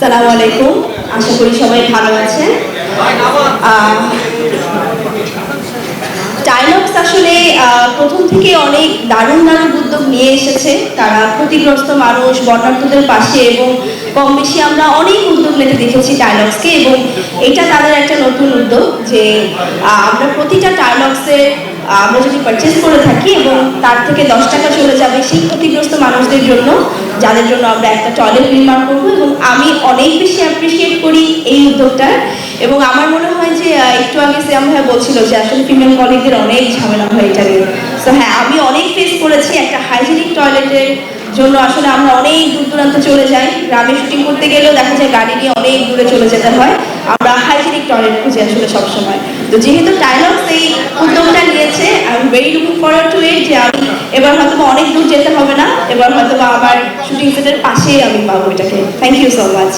সালাম আলাইকুম। আশা করি সবাই ভালো আছেন। টাইলক্স আসলে প্রথম থেকে অনেক দারুণ দারুণ উদ্যোগ নিয়ে এসেছে। তারা ক্ষতিগ্রস্ত মানুষ, বন্যার্থদের পাশে এবং কম বেশি আমরা অনেক উদ্যোগ নিতে দেখেছি টাইলক্সকে এবং এটা তাদের একটা নতুন উদ্যোগ যে আমরা প্রতিটা টাইলক্সের আমরা যদি পারচেস করে থাকি এবং তার থেকে দশ টাকা চলে যাবে সেই ক্ষতিগ্রস্ত মানুষদের জন্য, যাদের জন্য আমরা একটা টয়লেট নির্মাণ করব এবং আমি অনেক বেশি অ্যাপ্রিসিয়েট করি এই এবং আমার মনে হয় যে একটু আগে সিয়াম ভাই বলছিল যে, আসলে ফিমেল কলিগদের অনেক ঝামেলা হয় এটা নিয়ে। তো হ্যাঁ আমি অনেক ফেস করেছি একটা হাইজেনিক টয়লেটের জন্য। আসলে আমরা অনেক দূর দূরান্ত চলে যাই। গ্রামে শুটিং করতে গেলেও দেখা যায় গাড়ি নিয়ে অনেক দূরে চলে যেতে হয়। আমরা হাইজেনিক টয়লেট খুঁজি আসলে সবসময়। তো যেহেতু টাইলক্স এই উদ্যোগটা নিয়েছে I am very looking forward to it যে, আমি এবার হয়তো অনেক দূর যেতে হবে না। এবার হয়তো আমার শুটিং সেটের পাশেই আমি পাবো এটাকে। Thank you so much